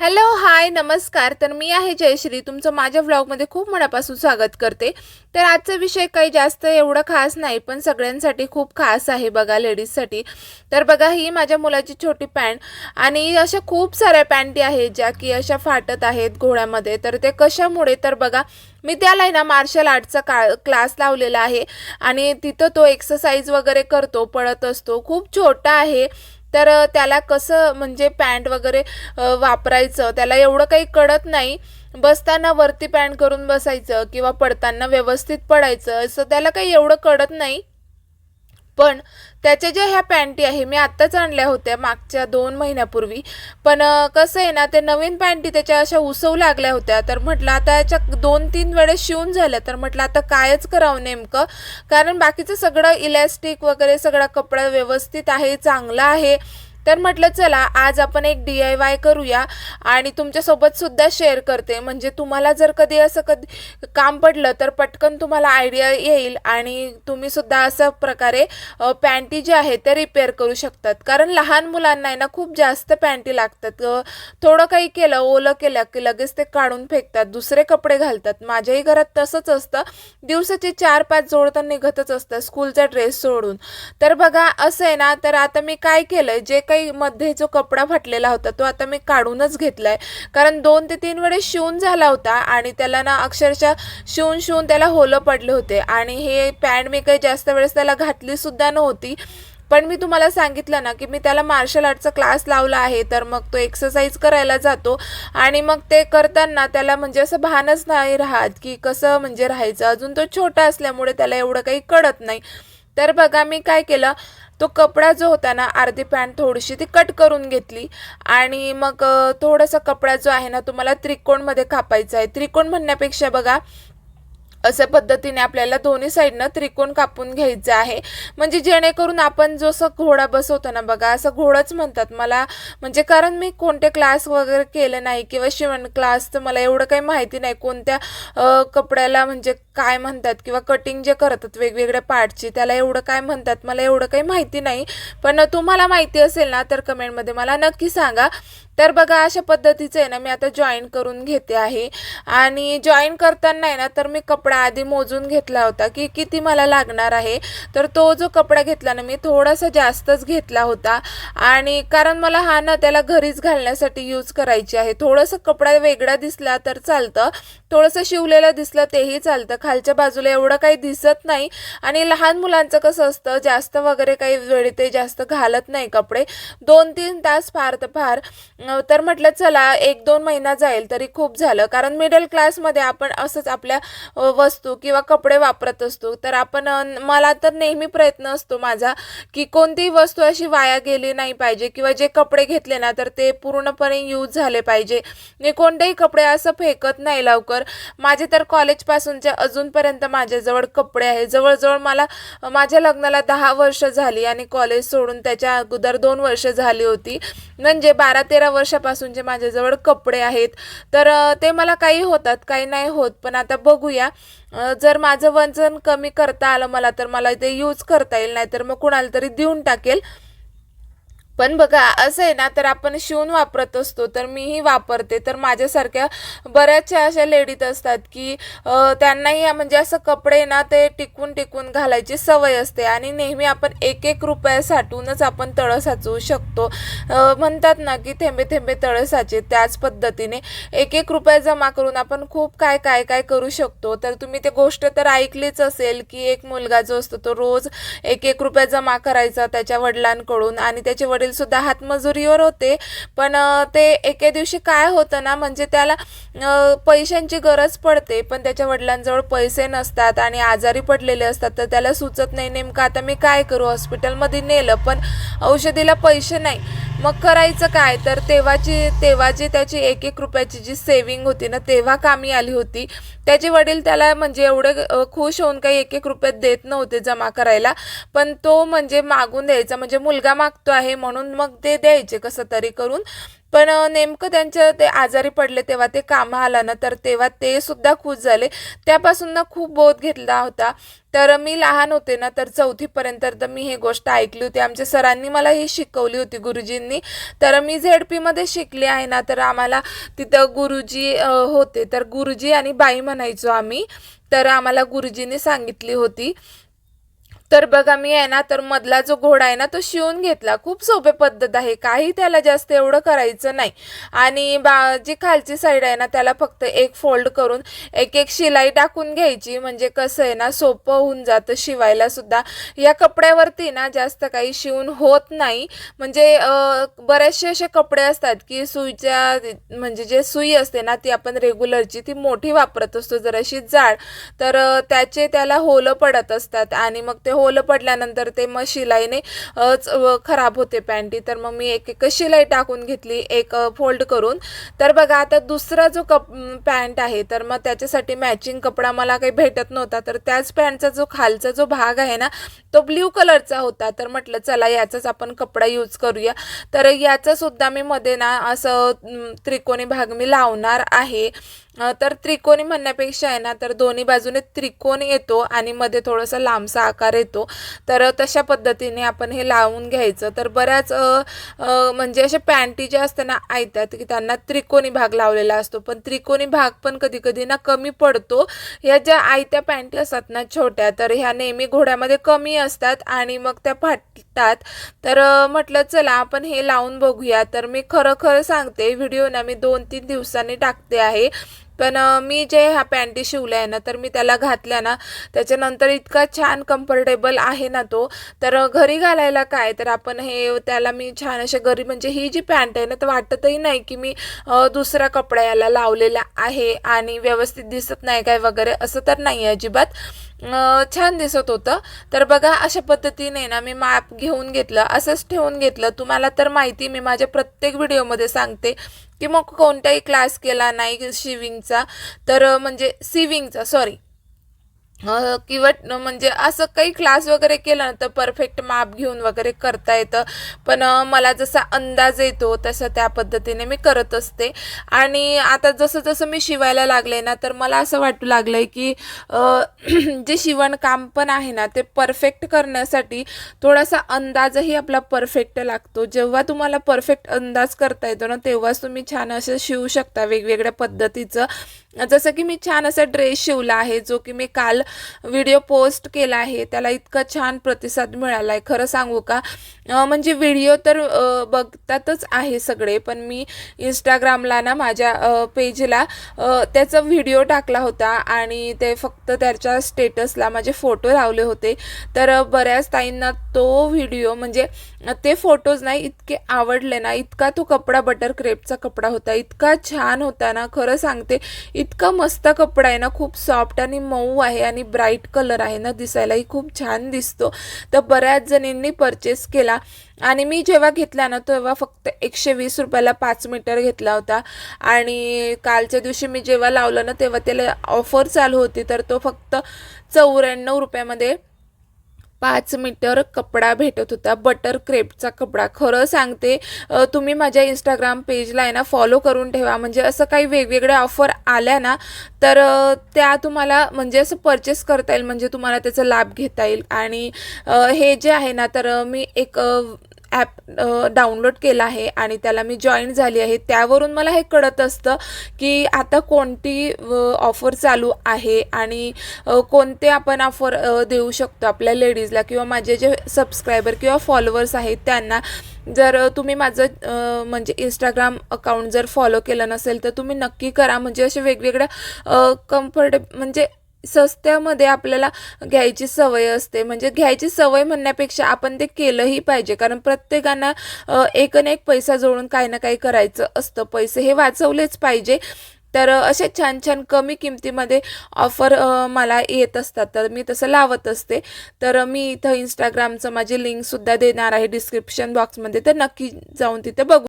Hello hi नमस्कार. तर मी आहे जयश्री. तुमचं माझ्या व्लॉगमध्ये खूप मनापासून स्वागत करते. तर आजचा विषय काही जास्त एवढं खास नाही पण सगळ्यांसाठी खूप खास आहे बघा लेडीजसाठी तर बघा ही माझ्या मुलाची छोटी पॅन्ट आणि अशा खूप साऱ्या पॅन्टी आहेत ज्या की अशा फाटत आहेत घोड्यामध्ये. तर ते कशामुळे? तर बघा मी त्याला आहे ना मार्शल आर्टचा का क्लास लावलेला आहे आणि तिथं तो एक्सरसाइज वगैरे करतो पळत असतो. खूप छोटा आहे. तर त्याला कसं म्हणजे पॅन्ट वगैरे वापरायचं त्याला एवढं काही कळत नाही. बसताना वरती पॅन्ट करून बसायचं किंवा पडताना व्यवस्थित पडायचं असं त्याला काही एवढं कळत नाही. पण त्याच्या ज्या ह्या पॅन्टी आहे मी आत्ताच आणल्या होत्या मागच्या दोन महिन्यापूर्वी. पण कसं आहे ना ते नवीन पॅन्टी त्याच्या अशा उसवू लागल्या होत्या. तर म्हटलं आता याच्या दोन तीन वेळेस शिवून झाल्या. तर म्हटलं आता कायच करावं नेमकं? कारण बाकीचं सगळं इलॅस्टिक वगैरे सगळा कपडा व्यवस्थित आहे चांगला आहे. तर म्हटलं चला आज आपण एक डी आय वाय करूया आणि तुमच्यासोबत सुद्धा शेअर करते. म्हणजे तुम्हाला जर कधी असं कधी काम पडलं तर पटकन तुम्हाला आयडिया येईल आणि तुम्ही सुद्धा अशा प्रकारे पॅन्टी जे आहे ते रिपेअर करू शकतात. कारण लहान मुलांना आहे ना खूप जास्त पॅन्टी लागतात. थोडं काही केलं ओलं केलं की लगेच ते काढून फेकतात दुसरे कपडे घालतात. माझ्याही घरात तसंच असतं. दिवसाचे चार पाच जोड तर निघतच असतं स्कूलचा ड्रेस सोडून. तर बघा असं आहे ना तर आता मी काय केलं जे काही मध्ये जो कपडा फाटलेला होता तो आता मी काढूनच घेतलाय. कारण दोन ते तीन वेळेस शिवून झाला होता आणि त्याला ना अक्षरशः शिवून शिवून त्याला होलं पडले होते. आणि हे पॅन्ट मी काही जास्त वेळेस त्याला घातली सुद्धा नव्हती. पण मी तुम्हाला सांगितलं ना की मी त्याला मार्शल आर्टचा क्लास लावला आहे तर मग तो एक्सरसाइज करायला जातो. आणि मग ते करताना त्याला म्हणजे असं भानच नाही राहत की कसं म्हणजे राहायचं. अजून तो छोटा असल्यामुळे त्याला एवढं काही कळत नाही. तर बघा मी काय केलं तो कपडा जो होता ना अर्धी पॅन्ट थोडीशी ती कट करून घेतली. आणि मग थोडासा कपडा जो आहे ना तुम्हाला त्रिकोणमध्ये कापायचा आहे. त्रिकोण म्हणण्यापेक्षा बघा अशा पद्धतीने आपल्याला दोन्ही साईडनं त्रिकोण कापून घ्यायचं आहे. म्हणजे जेणेकरून आपण जो असं घोडा बसवतो ना बघा असं घोडाच म्हणतात. मला म्हणजे कारण मी कोणते क्लास वगैरे केले नाही किंवा शिवण क्लास तर मला एवढं काही माहिती नाही कोणत्या कपड्याला म्हणजे काय म्हणतात किंवा कटिंग जे करतात वेगवेगळ्या पार्टची त्याला एवढं काय म्हणतात मला एवढं काही माहिती नाही. पण तुम्हाला माहिती असेल ना तर कमेंटमध्ये मला नक्की सांगा. तर बघा अशा पद्धतीचं आहे ना मी आता जॉईन करून घेते आहे. आणि जॉईन करताना आहे ना तर मी कपडा आधी मोजून घेतला होता की किती मला लागणार आहे. तर तो जो कपडा घेतला ना मी थोडासा जास्तच घेतला होता. आणि कारण मला हा ना त्याला घरीच घालण्यासाठी यूज करायची आहे. थोडंसं कपडा वेगळा दिसला तर चालतं. थोडंसं शिवलेलं दिसलं तेही चालतं. खालच्या बाजूला एवढं काही दिसत नाही. आणि लहान मुलांचं कसं असतं जास्त वगैरे काही वेळ ते जास्त घालत नाही कपडे. दोन तीन तास फार तर फार. तर म्हटलं चला एक दोन महिना जाईल तरी खूप झालं. कारण मिडल क्लासमध्ये आपण असंच आपल्या वस्तू किंवा कपडे वापरत असतो. तर आपण मला तर नेहमी प्रयत्न असतो माझा की कोणतीही वस्तू अशी वाया गेली नाही पाहिजे किंवा जे कपडे घेतले ना तर ते पूर्णपणे यूज झाले पाहिजे. मी कोणतेही कपडे असं फेकत नाही लवकर. माझे तर कॉलेजपासूनचे अजूनपर्यंत माझ्याजवळ कपडे आहे जवळजवळ मला माझ्या लग्नाला दहा वर्ष झाली आणि कॉलेज सोडून त्याच्या अगोदर दोन वर्ष झाली होती. म्हणजे बारा तेरा वर्षापासून जे माझ्याजवळ कपडे आहेत. तर ते मला काही होतात काही नाही होत. पण आता बघूया. जर माझं वजन कमी करता आलं मला तर मला ते यूज करता येईल. नाहीतर मग कुणाला तरी देऊन टाकेल. पण बघा असं आहे ना तर आपण शिवून वापरत असतो तर मीही वापरते. तर माझ्यासारख्या बऱ्याचशा अशा लेडीज असतात की त्यांनाही म्हणजे असं कपडे ना ते टिकून टिकून घालायची सवय असते. आणि नेहमी आपण एक एक रुपया साठवूनच आपण तळं साचवू शकतो. म्हणतात ना की थेंबे थेंबे तळं साचे त्याच पद्धतीने. एक एक रुपया जमा करून आपण खूप काय काय काय करू शकतो. तर तुम्ही ते गोष्ट तर ऐकलीच असेल की एक मुलगा जो असतो तो रोज एक एक रुपया जमा करायचा त्याच्या वडिलांकडून आणि त्याचे वडील सुद्धा हातमजुरीवर होते. पण ते एके दिवशी काय होतं ना म्हणजे त्याला पैशांची गरज पडते पण त्याच्या वडिलांजवळ पैसे नसतात आणि आजारी पडलेले असतात तर त्याला सुचत नाही नेमकं आता मी काय करू? हॉस्पिटलमध्ये नेलं पण औषधीला पैसे नाही. मग करायचं काय? तर तेव्हाची तेव्हा जी त्याची एक एक रुपयाची जी सेविंग होती ना तेव्हा कामी आली होती. त्याचे वडील त्याला म्हणजे एवढे खुश होऊन काही एक एक रुपये देत नव्हते जमा करायला. पण तो म्हणजे मागून द्यायचा. म्हणजे मुलगा मागतो आहे म्हणून मग ते द्यायचे कसं तरी करून. पण नेमकं त्यांच्या ते आजारी पडले तेव्हा ते कामं आलं ना तर तेव्हा ते सुद्धा खुश झाले. त्यापासून ना खूप बोध घेतला होता. तर मी लहान होते ना तर चौथीपर्यंत तर मी ही गोष्ट ऐकली होती. आमच्या सरांनी मला ही शिकवली होती गुरुजींनी. तर मी झेड पीमध्ये शिकले आहे ना तर आम्हाला तिथं गुरुजी होते. तर गुरुजी आणि बाई म्हणायचो आम्ही. तर आम्हाला गुरुजींनी सांगितली होती. तर बघा मी आहे ना तर मधला जो घोडा आहे ना तो शिवून घेतला. खूप सोपे पद्धत आहे. काही त्याला जास्त एवढं करायचं नाही. आणि बा जी खालची साईड आहे ना त्याला फक्त एक फोल्ड करून एक एक शिलाई टाकून घ्यायची. म्हणजे कसं आहे ना सोपं होऊन जातं शिवायला सुद्धा. या कपड्यावरती ना जास्त काही शिवून होत नाही. म्हणजे बरेचसे असे कपडे असतात की सुईच्या म्हणजे जे सुई असते ना ती आपण रेग्युलरची ती मोठी वापरत असतो. जराशी जाड तर त्याचे त्याला होलं पडत असतात. आणि मग ते होलं पडल्यानंतर ते मग शिलाईने खराब होते पॅन्टी. तर मग मी एक एक शिलाई टाकून घेतली एक फोल्ड करून. तर बघा आता दुसरा जो कप पॅन्ट आहे तर मग त्याच्यासाठी मॅचिंग कपडा मला काही भेटत नव्हता. तर त्याच पॅन्टचा जो खालचा जो भाग आहे ना तो ब्ल्यू कलरचा होता. तर म्हटलं चला याचाच आपण कपडा यूज करूया. तर याचासुद्धा मी मध्ये ना असं त्रिकोणी भाग मी लावणार आहे. तर त्रिकोणी म्हणण्यापेक्षा आहे ना तर दोन्ही बाजूने त्रिकोण येतो आणि मध्ये थोडासा लांबसा आकार येतो तर तशा पद्धतीने आपण हे लावून घ्यायचं. तर बऱ्याच म्हणजे असे पॅन्टी जे असते ना की त्यांना त्रिकोणी भाग लावलेला असतो. पण त्रिकोणी भाग पण कधी कधी ना कमी पडतो. ह्या ज्या आयत्या पॅन्टी असतात ना छोट्या तर ह्या नेहमी घोड्यामध्ये कमी असतात आणि मग त्या फाटतात. तर म्हटलं चला आपण हे लावून बघूया. तर मी खरं खरं सांगते व्हिडिओ ना मी दोन तीन दिवसांनी टाकते आहे. पण मी जे ह्या पॅन्टी शिवल्या आहे ना तर मी त्याला घातल्या ना त्याच्यानंतर इतका छान कम्फर्टेबल आहे ना तो. तर घरी घालायला काय? तर आपण हे त्याला मी छान अशा घरी म्हणजे ही जी पॅन्ट आहे ना तर वाटतही नाही की मी दुसरा कपडा याला लावलेला आहे आणि व्यवस्थित दिसत नाही काय वगैरे असं तर नाही आहे अजिबात. छान दिसत होतं. तर बघा अशा पद्धतीने ना मी माप घेऊन घेतलं असंच ठेवून घेतलं. तुम्हाला तर माहिती मी माझ्या प्रत्येक व्हिडिओमध्ये सांगते की मग कोणताही क्लास केला नाही शिविंगचा तर म्हणजे सिविंगचा सॉरी किंवा म्हणजे असं काही क्लास वगैरे केलं ना तर परफेक्ट माप घेऊन वगैरे करता येतं. पण मला जसा अंदाज येतो तसं त्या पद्धतीने मी करत असते. आणि आता जसं जसं मी शिवायला लागले ना तर मला असं वाटू लागलं आहे की जे शिवणकाम पण आहे ना ते परफेक्ट करण्यासाठी थोडासा अंदाजही आपला परफेक्ट लागतो. जेव्हा तुम्हाला परफेक्ट अंदाज करता येतो ना तेव्हाच तुम्ही छान असं शिवू शकता वेगवेगळ्या पद्धतीचं. जसं की मी छान असा ड्रेस शिवला आहे जो की मी काल व्हिडिओ पोस्ट केला आहे त्याला इतका छान प्रतिसाद मिळाला आहे खरं सांगू का? म्हणजे व्हिडिओ तर बघतातच आहे सगळे पण मी इंस्टाग्रामला ना माझ्या पेजला त्याचा व्हिडिओ टाकला होता आणि ते फक्त त्याच्या स्टेटसला माझे फोटो लावले होते. तर बऱ्याच ताईंना तो व्हिडिओ म्हणजे ते फोटोज नाही इतके आवडले ना इतका तो कपडा बटर क्रेपचा कपडा होता इतका छान होता ना खरं सांगते इतका मस्त कपडा आहे ना खूप सॉफ्ट आणि मऊ आहे आणि ब्राईट कलर आहे ना दिसायलाही खूप छान दिसतो. तर बऱ्याच जणींनी परचेस केला आणि मी जेव्हा घेतला ना तेव्हा फक्त एकशे वीस रुपयाला पाच मीटर घेतला होता. आणि कालच्या दिवशी मी जेव्हा लावलं ना तेव्हा त्याला ऑफर चालू होती तर तो फक्त चौऱ्याण्णव रुपयामध्ये पाच मीटर कपडा भेटत होता. बटर क्रेपचा कपडा. खरं सांगते तुम्ही माझ्या इंस्टाग्राम पेजला आहे ना फॉलो करून ठेवा. म्हणजे असं काही वेगवेगळ्या ऑफर आल्या ना तर त्या तुम्हाला म्हणजे असं परचेस करता येईल. म्हणजे तुम्हाला त्याचा लाभ घेता येईल. आणि हे जे आहे ना तर मी एक ॲप डाउनलोड केला आहे आणि त्याला मी जॉईन झाली आहे. त्यावरून मला हे कळत असतं की आता कोणती ऑफर चालू आहे आणि कोणते आपण ऑफर देऊ शकतो आपल्या लेडीजला किंवा माझे जे सबस्क्रायबर किंवा फॉलोअर्स आहेत त्यांना. जर तुम्ही माझं म्हणजे इंस्टाग्राम अकाउंट जर फॉलो केलं नसेल तर तुम्ही नक्की करा. म्हणजे असे वेगवेगळ्या कम्फर्टे म्हणजे सस्त्यामध्ये आपल्याला घ्यायची सवय असते. म्हणजे घ्यायची सवय म्हणण्यापेक्षा आपण ते केलंही पाहिजे. कारण प्रत्येकांना एक न एक पैसा जोडून काही ना काही करायचं असतं. पैसे हे वाचवलेच पाहिजे. तर असे छान छान कमी किमतीमध्ये ऑफर मला येत असतात. तर मी तसं लावत असते. तर मी इथं इंस्टाग्रामचं माझी लिंकसुद्धा देणार आहे डिस्क्रिप्शन बॉक्समध्ये तर नक्की जाऊन तिथे बघू.